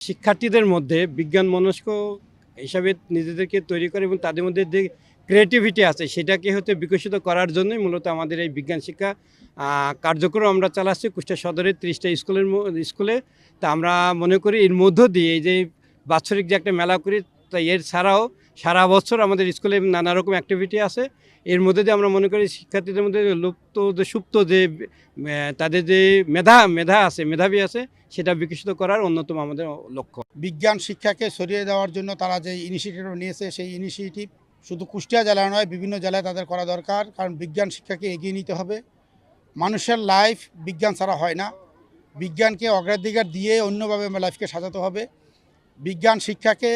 শিক্ষার্থীদের মধ্যে বিজ্ঞান মনস্ক হিসাবে নিজেদেরকে তৈরি করে এবং তাদের মধ্যে যে ক্রিয়েটিভিটি আছে, সেটাকে হতে বিকশিত করার জন্যই মূলত আমাদের এই বিজ্ঞান শিক্ষা কার্যক্রম আমরা চালাচ্ছি কুষ্টা সদরের ত্রিশটা স্কুলের স্কুলে। তা আমরা মনে করি এর মধ্য দিয়ে এই যে বাৎসরিক যে একটা মেলা করি, তা এর ছাড়াও সারা বছর আমাদের স্কুলে নানা রকম অ্যাক্টিভিটি আছে। এর মধ্যে দিয়ে আমরা মনে করি শিক্ষার্থীদের মধ্যে লুপ্ত যে সুপ্ত যে তাদের যে মেধা মেধা আছে, মেধাবী আছে, সেটা বিকশিত করার অন্যতম আমাদের লক্ষ্য। বিজ্ঞান শিক্ষাকে সরিয়ে দেওয়ার জন্য তারা যে ইনিশিয়েটিভ নিয়েছে, সেই ইনিশিয়েটিভ শুধু কুষ্টিয়া জেলায় নয়, বিভিন্ন জেলায় তাদের করা দরকার, কারণ বিজ্ঞান শিক্ষাকে এগিয়ে নিতে হবে। মানুষের লাইফ বিজ্ঞান ছাড়া হয় না। বিজ্ঞানকে অগ্রাধিকার দিয়ে অন্যভাবে লাইফকে সাজাতে হবে। বিজ্ঞান শিক্ষাকে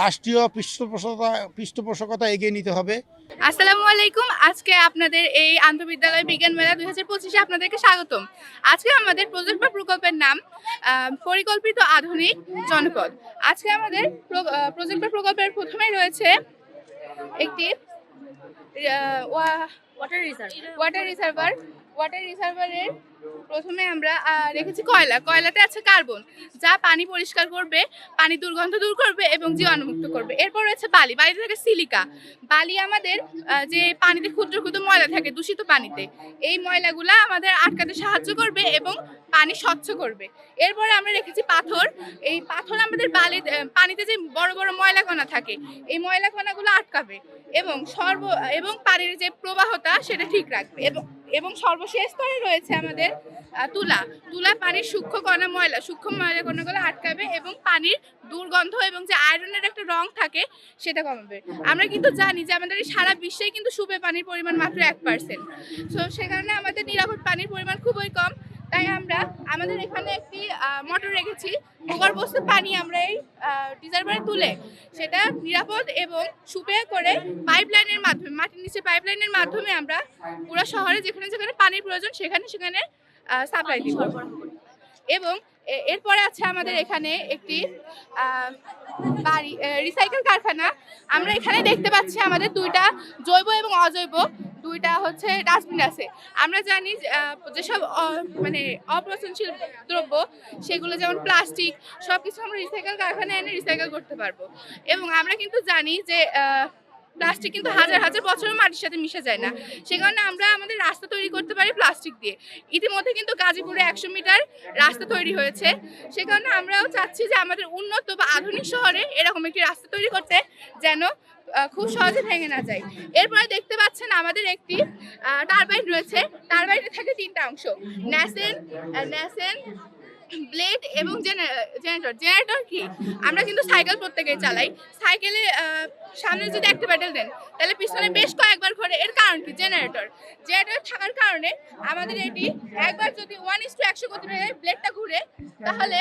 রাষ্ট্রীয় পৃষ্ঠপোষকতা পৃষ্ঠপোষকতা এগিয়ে নিতে হবে। আসসালামু আলাইকুম। আজকে আপনাদের এই আন্তঃবিদ্যালয় বিজ্ঞান মেলা দুই হাজার পঁচিশে আপনাদেরকে স্বাগতম। আজকে আমাদের প্রজেক্ট বা প্রকল্পের নাম পরিকল্পিত আধুনিক জনপদ। আজকে আমাদের প্রজেক্ট বা প্রকল্পের প্রথমেই রয়েছে একটি ওয়াটার রিসার্ভার ওয়াটার রিসার্ভারের প্রথমে আমরা রেখেছি কয়লা। কয়লাতে আছে কার্বন, যা পানি পরিষ্কার করবে, পানি দুর্গন্ধ দূর করবে এবং জীবাণুমুক্ত করবে। এরপর রয়েছে বালি। বালিতে থাকে সিলিকা। বালি আমাদের যে পানিতে ক্ষুদ্র ক্ষুদ্র ময়লা থাকে, দূষিত পানিতে, এই ময়লাগুলা আমাদের আটকাতে সাহায্য করবে এবং পানি স্বচ্ছ করবে। এরপরে আমরা রেখেছি পাথর। এই পাথর আমাদের বালি পানিতে যে বড় বড় ময়লা কণা থাকে, এই ময়লা কণাগুলো আটকাবে এবং সর্ব, এবং পানির যে প্রবাহতা, সেটা ঠিক রাখবে এবং এবং সর্বশেষ স্তরে রয়েছে আমাদের তুলা। তুলা পানির সূক্ষ্ম কণা ময়লা, সূক্ষ্ম ময়লা কণাগুলো আটকাবে এবং পানির দুর্গন্ধ এবং যে আয়রনের একটা রং থাকে, সেটা কমাবে। আমরা কিন্তু জানি যে আমাদের সারা বিশ্বেই কিন্তু সুপে পানির পরিমাণ মাত্র এক পার্সেন্ট সো সে কারণে আমাদের নিরাপদ পানির পরিমাণ খুবই কম। তাই আমরা আমাদের এখানে একটি মোটর রেখেছি। ভূগর্ভস্থ পানি আমরা এই রিজার্ভারে তুলে সেটা নিরাপদ এবং সুপে করে পাইপলাইনের মাধ্যমে, মাটির নিচে পাইপলাইনের মাধ্যমে আমরা পুরো শহরে যেখানে যেখানে পানির প্রয়োজন, সেখানে সেখানে সাপ্লাই দিব। এবং এরপরে আছে আমাদের এখানে একটি বাড়ি রিসাইকেল কারখানা। আমরা এখানে দেখতে পাচ্ছি আমাদের দুইটা জৈব এবং অজৈব দুইটা হচ্ছে ডাস্টবিন আছে। আমরা জানি যেসব মানে অপচনশীল দ্রব্য, সেগুলো যেমন প্লাস্টিক সব কিছু আমরা রিসাইকেল কারখানায় এনে রিসাইকেল করতে পারব। এবং আমরা কিন্তু জানি যে প্লাস্টিক কিন্তু হাজার হাজার বছরের মাটির সাথে মিশে যায় না। সে কারণে আমরা আমাদের রাস্তা তৈরি করতে পারি প্লাস্টিক দিয়ে। ইতিমধ্যে কিন্তু গাজীপুরে একশো মিটার রাস্তা তৈরি হয়েছে। সে কারণে আমরাও চাচ্ছি যে আমাদের উন্নত বা আধুনিক শহরে এরকম একটি রাস্তা তৈরি করতে, যেন খুব সহজে ভেঙে না যায়। এরপরে দেখতে পাচ্ছেন আমাদের একটি টারবাইন রয়েছে। টারবাইনে থাকে তিনটা অংশ। ন্যাসেন ন্যাসেন, ব্লেড এবং জেনারেটর। জেনারেটর কি? আমরা কিন্তু সাইকেল প্রত্যেকেই চালাই। সাইকেলে সামনে যদি একটা প্যাডেল দেন, তাহলে পিছনে বেশ কয়েকবার ঘোরে। এর কারণ কি? জেনারেটর। জেনারেটর থাকার কারণে আমাদের এটি একবার যদি ওয়ান ইস টু একশো গতিবেগে ব্লেডটা ঘুরে, তাহলে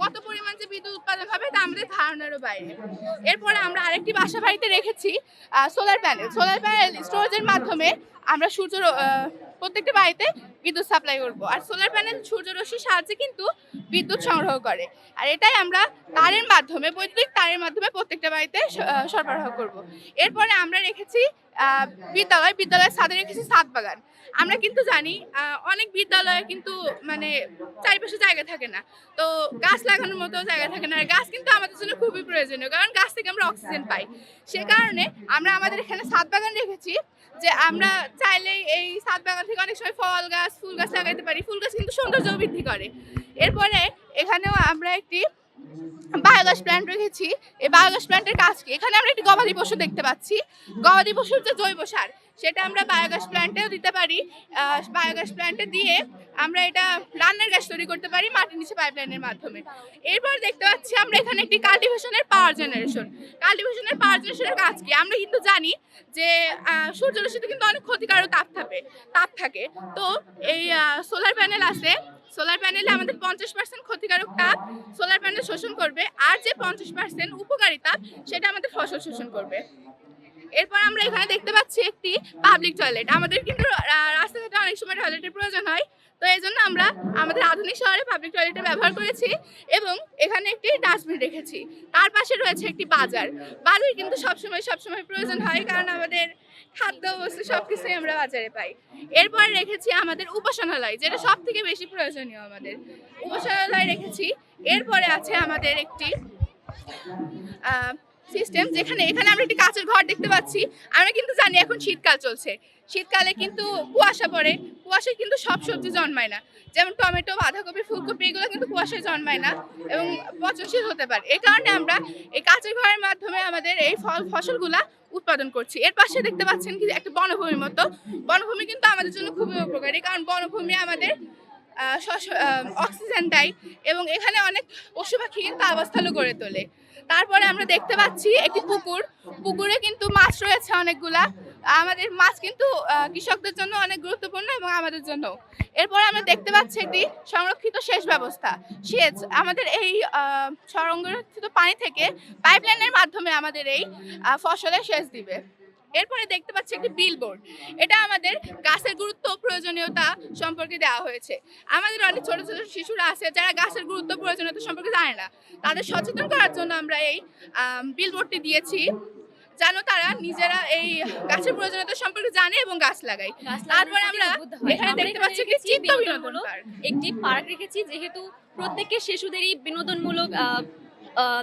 কত পরিমাণ যে বিদ্যুৎ উৎপাদন হবে তা আমাদের ধারণারও বাইরে। এরপরে আমরা আরেকটি বাসা বাড়িতে রেখেছি সোলার প্যানেল সোলার প্যানেল স্টোরেজের মাধ্যমে আমরা সূর্য প্রত্যেকটা বাড়িতে বিদ্যুৎ সাপ্লাই করব। আর সোলার প্যানেল সূর্যরশ্মির সাহায্যে কিন্তু বিদ্যুৎ সংগ্রহ করে। আর এটাই আমরা তারের মাধ্যমে, বৈদ্যুতিক তারের মাধ্যমে প্রত্যেকটা বাড়িতে সরবরাহ করব। এরপরে আমরা রেখেছি বিদ্যালয়। বিদ্যালয়ের ছাদে রেখেছি ছাদ বাগান। আমরা কিন্তু জানি অনেক বিদ্যালয়ে কিন্তু মানে চারিপাশে জায়গা থাকে না। তো গাছ লাগানোর মতো জায়গা থাকে না। আর গাছ কিন্তু আমাদের জন্য খুবই প্রয়োজনীয়, কারণ গাছ থেকে আমরা অক্সিজেন পাই। সে কারণে আমরা আমাদের এখানে ছাদ বাগান রেখেছি, যে আমরা চাইলেই এই ছাদ বাগান থেকে অনেক সময় ফল গাছ, ফুল গাছ লাগাইতে পারি। ফুল গাছ কিন্তু সৌন্দর্য বৃদ্ধি করে। এরপরে এখানেও আমরা একটি বায়োগ্যাস প্ল্যান্ট রেখেছি। এই বায়োগ্যাস প্ল্যান্টের কাজ কি? এখানে আমরা একটি গবাদি পশু দেখতে পাচ্ছি। গবাদি পশুর যে জৈব সার সেটা আমরা বায়োগ্যাস প্ল্যান্টেও দিতে পারি। বায়োগ্যাস প্ল্যান্টে দিয়ে আমরা এটা রান্নার গ্যাস তৈরি করতে পারি মাটির নিচে পাইপলাইনের মাধ্যমে। এরপর দেখতে পাচ্ছি আমরা এখানে একটি কাল্টিভেশনের পাওয়ার জেনারেশন। কাল্টিভেশনের পাওয়ার জেনারেশনের কাজ কি? আমরা কিন্তু জানি যে আহ, সূর্যরশ্মিতে কিন্তু অনেক ক্ষতিকারক তাপ থাকে তাপ থাকে। তো এই সোলার প্যানেল আছে সোলার প্যানেলে আমাদের পঞ্চাশ পার্সেন্ট ক্ষতিকারক তাপ সোলার প্যানেল শোষণ করবে আর যে পঞ্চাশ পার্সেন্ট উপকারী তাপ সেটা আমাদের ফসল শোষণ করবে। এরপর আমরা এখানে দেখতে পাচ্ছি একটি পাবলিক টয়লেট আমাদের কিন্তু রাস্তাঘাটে অনেক সময় টয়লেটের প্রয়োজন হয়। তো এই জন্য আমরা আমাদের আধুনিক শহরে পাবলিক টয়লেটে ব্যবহার করেছি এবং এখানে একটি ডাস্টবিন রেখেছি। তার পাশে রয়েছে একটি বাজার। বাজার কিন্তু সবসময় সবসময় প্রয়োজন হয় কারণ আমাদের খাদ্য, বস্তু সব কিছুই আমরা বাজারে পাই। এরপর রেখেছি আমাদের উপাসনালয়, যেটা সব থেকে বেশি প্রয়োজনীয় আমাদের। উপাসনালয় রেখেছি। এরপরে আছে আমাদের একটি সিস্টেম যেখানে এখানে আমরা একটি কাঁচের ঘর দেখতে পাচ্ছি। আমরা কিন্তু জানি এখন শীতকাল চলছে। শীতকালে কিন্তু কুয়াশা পড়ে। কুয়াশায় কিন্তু সব সবজি জন্মায় না। যেমন টমেটো, বাঁধাকপি, ফুলকপি, এগুলো কিন্তু কুয়াশায় জন্মায় না এবং পচনশীল হতে পারে। এই কারণে আমরা এই কাঁচের ঘরের মাধ্যমে আমাদের এই ফল ফসলগুলা উৎপাদন করছি। এর পাশে দেখতে পাচ্ছেন কি, একটা বনভূমির মতো। বনভূমি কিন্তু আমাদের জন্য খুবই উপকারী। কারণ বনভূমি আমাদের অক্সিজেন দেয় এবং এখানে অনেক পশু পাখি কিন্তু গড়ে তোলে। তারপরে আমরা দেখতে পাচ্ছি একটি পুকুর। পুকুরে কিন্তু মাছ রয়েছে অনেকগুলা। আমাদের মাছ কিন্তু কৃষকদের জন্য অনেক গুরুত্বপূর্ণ এবং আমাদের জন্য। এরপরে আমরা দেখতে পাচ্ছি একটি সংরক্ষিত সেচ ব্যবস্থা। সেচ আমাদের এই সংরক্ষিত পানি থেকে পাইপলাইনের মাধ্যমে আমাদের এই ফসলে সেচ দিবে। এরপরে দেখতে পাচ্ছি একটি বিলবোর্ড এটা আমাদের গাছের গুরুত্ব প্রয়োজনীয়তা সম্পর্কে দেওয়া হয়েছে। আমাদের অনেক ছোট ছোট শিশুরা আছে যারা গাছের গুরুত্ব প্রয়োজনীয়তা সম্পর্কে জানে না। তাদের সচেতন করার জন্য আমরা এই বিলবোর্ডটি দিয়েছি যেন তারা নিজেরা এই গাছের প্রয়োজনীয়তা সম্পর্কে জানে এবং গাছ লাগায়। তারপরে আমরা এখানে দেখতে পাচ্ছি চিত্ত বিনোদন একটি পার্ক রেখেছি যেহেতু প্রত্যেকের শিশুদেরই বিনোদনমূলক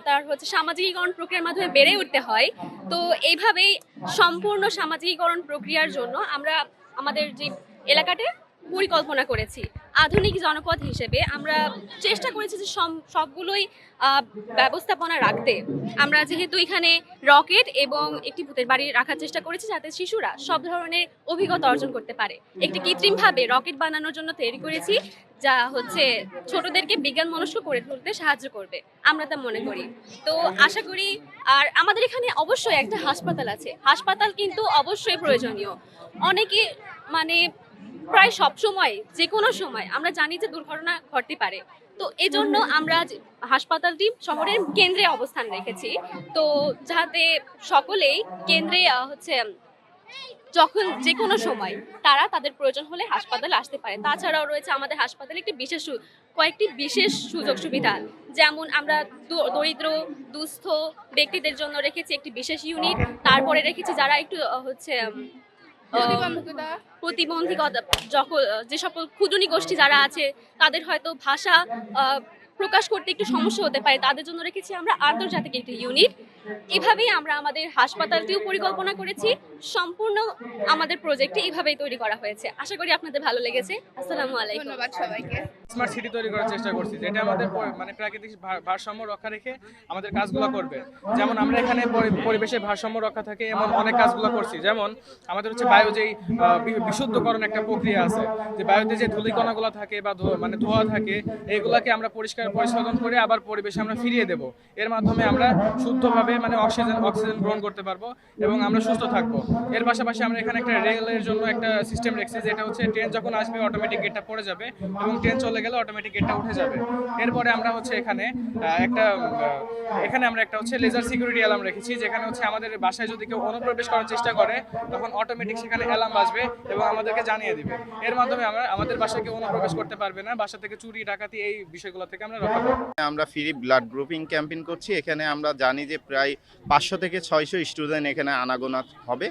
তার হচ্ছে সামাজিকীকরণ প্রক্রিয়ার মাধ্যমে বেড়ে উঠতে হয়। তো এইভাবেই সম্পূর্ণ সামাজিকীকরণ প্রক্রিয়ার জন্য আমরা আমাদের যে এলাকাতে পরিকল্পনা করেছি। আধুনিক জনপদ হিসেবে আমরা চেষ্টা করেছি যে সবগুলোই ব্যবস্থাপনা রাখতে। আমরা যেহেতু এখানে রকেট এবং একটি ভূতের বাড়ি রাখার চেষ্টা করেছি যাতে শিশুরা সব ধরনের অভিজ্ঞতা অর্জন করতে পারে। একটি কৃত্রিমভাবে রকেট বানানোর জন্য তৈরি করেছি, যা হচ্ছে ছোটদেরকে বিজ্ঞান মনস্ক করে তুলতে সাহায্য করবে। আমরা তা মনে করি। তো আশা করি, আর আমাদের এখানে অবশ্যই একটা হাসপাতাল আছে। হাসপাতাল কিন্তু অবশ্যই প্রয়োজনীয়। অনেকে মানে প্রায় সব সময় যে কোনো সময়, আমরা জানি যে দুর্ঘটনা ঘটতে পারে। তো এই জন্য আমরা হাসপাতালটি শহরের কেন্দ্রে অবস্থান রেখেছি। তো যাতে সকলেই কেন্দ্রে হচ্ছে, যখন যে কোনো সময় তারা তাদের প্রয়োজন হলে হাসপাতালে আসতে পারে। তাছাড়াও রয়েছে আমাদের হাসপাতালে একটি বিশেষ কয়েকটি বিশেষ সুযোগ সুবিধা। যেমন আমরা দরিদ্র, দুস্থ ব্যক্তিদের জন্য রেখেছি একটি বিশেষ ইউনিট। তারপরে রেখেছি যারা একটু হচ্ছে প্রতিবন্ধকতা? যখন, যে সকল ক্ষুদ্রনী গোষ্ঠী যারা আছে, তাদের হয়তো ভাষা প্রকাশ করতে একটু সমস্যা হতে পারে। তাদের জন্য রেখেছি আমরা আন্তর্জাতিক একটি ইউনিট। এভাবেই আমরা আমাদের হাসপাতালটিও পরিকল্পনা করেছি সম্পূর্ণ আমাদের প্রজেক্টটি এইভাবেই তৈরি করা হয়েছে। আশা করি আপনাদের ভালো লেগেছে। আসসালামু আলাইকুম। ধন্যবাদ সবাইকে। স্মার্ট সিটি তৈরি করার চেষ্টা করছি যেটা আমাদের মানে প্রাকৃতিক ভারসাম্য রক্ষা রেখে আমাদের কাজগুলো করবে। যেমন আমরা এখানে পরিবেশের ভারসাম্য রক্ষা থাকে এমন অনেক কাজগুলো করছি। যেমন আমাদের হচ্ছে বায়ু যেই আহ, বিশুদ্ধকরণ একটা প্রক্রিয়া আছে যে বায়ুতে যে ধূলিকণাগুলো থাকে বা ধো- মানে ধোঁয়া থাকে এগুলাকে আমরা পরিষ্কার পরিশোধন করে আবার পরিবেশে আমরা ফিরিয়ে দেব। এর মাধ্যমে আমরা শুদ্ধভাবে মানে অক্সিজেন অক্সিজেন গ্রহণ করতে পারব এবং আমরা সুস্থ থাকব। এর পাশাপাশি আমরা এখানে একটা রেলের জন্য একটা সিস্টেম রেখেছি, যেটা হচ্ছে ট্রেন যখন আসবে অটোমেটিক গেটটা পড়ে যাবে এবং ট্রেন চলে গেলে অটোমেটিক গেটটা উঠে যাবে। এরপরে আমরা হচ্ছে এখানে একটা এখানে আমরা একটা হচ্ছে লেজার সিকিউরিটি অ্যালার্ম রেখেছি, যেখানে হচ্ছে আমাদের বাসায় যদি কেউ অনুপ্রবেশ করার চেষ্টা করে, তখন অটোমেটিক সেখানে অ্যালার্ম বাজবে এবং আমাদেরকে জানিয়ে দিবে। এর মাধ্যমে আমরা, আমাদের বাসায় কেউ অনুপ্রবেশ করতে পারবে না, বাসা থেকে চুরি, ডাকাতি এই বিষয়গুলো থেকে আমরা রক্ষা আমরা ফ্রি ব্লাড গ্রুপিং ক্যাম্পেইন করছি, এখানে আমরা জানি যে প্রায় পাঁচশো থেকে ছয়শো স্টুডেন্ট এখানে আনাগোনা হবে।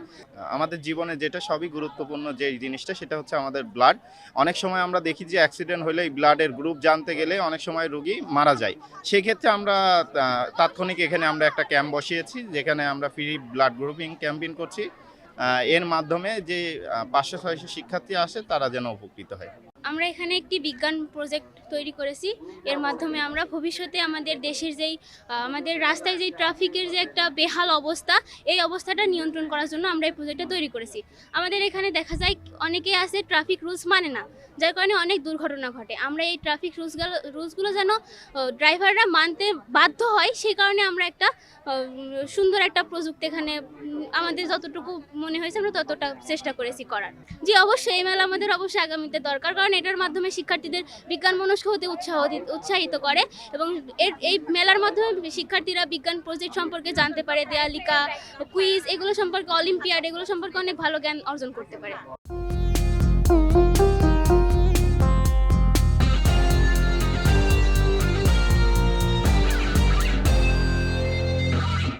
আমাদের জীবনে যেটা সবই গুরুত্বপূর্ণ যে জিনিসটা, সেটা হচ্ছে আমাদের ব্লাড অনেক সময় আমরা দেখি যে অ্যাক্সিডেন্ট হলে এই ব্লাডের গ্রুপ জানতে গেলে অনেক সময় রোগী মারা যায়। সেক্ষেত্রে আমরা তাৎক্ষণিক এখানে আমরা একটা ক্যাম্প বসিয়েছি, যেখানে আমরা ফ্রি ব্লাড গ্রুপিং ক্যাম্পেইন করছি। এর মাধ্যমে যে পাঁচশো, ছয়শো শিক্ষার্থী আসে, তারা যেন উপকৃত হয়। আমরা এখানে একটি বিজ্ঞান প্রজেক্ট তৈরি করেছি। এর মাধ্যমে আমরা ভবিষ্যতে আমাদের দেশের যেই আমাদের রাস্তায় যেই ট্রাফিকের যে একটা বেহাল অবস্থা, এই অবস্থাটা নিয়ন্ত্রণ করার জন্য আমরা এই প্রজেক্টটা তৈরি করেছি। আমাদের এখানে দেখা যায় অনেকে আছে ট্রাফিক রুলস মানে না, যার কারণে অনেক দুর্ঘটনা ঘটে। আমরা এই ট্রাফিক রুলসগুলো রুলসগুলো যেন ড্রাইভাররা মানতে বাধ্য হয়, সেই কারণে আমরা একটা সুন্দর একটা প্রযুক্তি এখানে আমাদের যতটুকু মনে হয়েছে আমরা ততটা চেষ্টা করেছি করার। জি, অবশ্যই এই মেলা আমাদের অবশ্যই আগামীতে দরকার, কারণ এটার মাধ্যমে শিক্ষার্থীদের বিজ্ঞান মনস্ক হতে উৎসাহ উৎসাহিত করে এবং এর এই মেলার মাধ্যমে শিক্ষার্থীরা বিজ্ঞান প্রজেক্ট সম্পর্কে জানতে পারে, দেয়ালিকা কুইজ এগুলো সম্পর্কে অলিম্পিয়াড, এগুলো সম্পর্কে অনেক ভালো জ্ঞান অর্জন করতে পারে।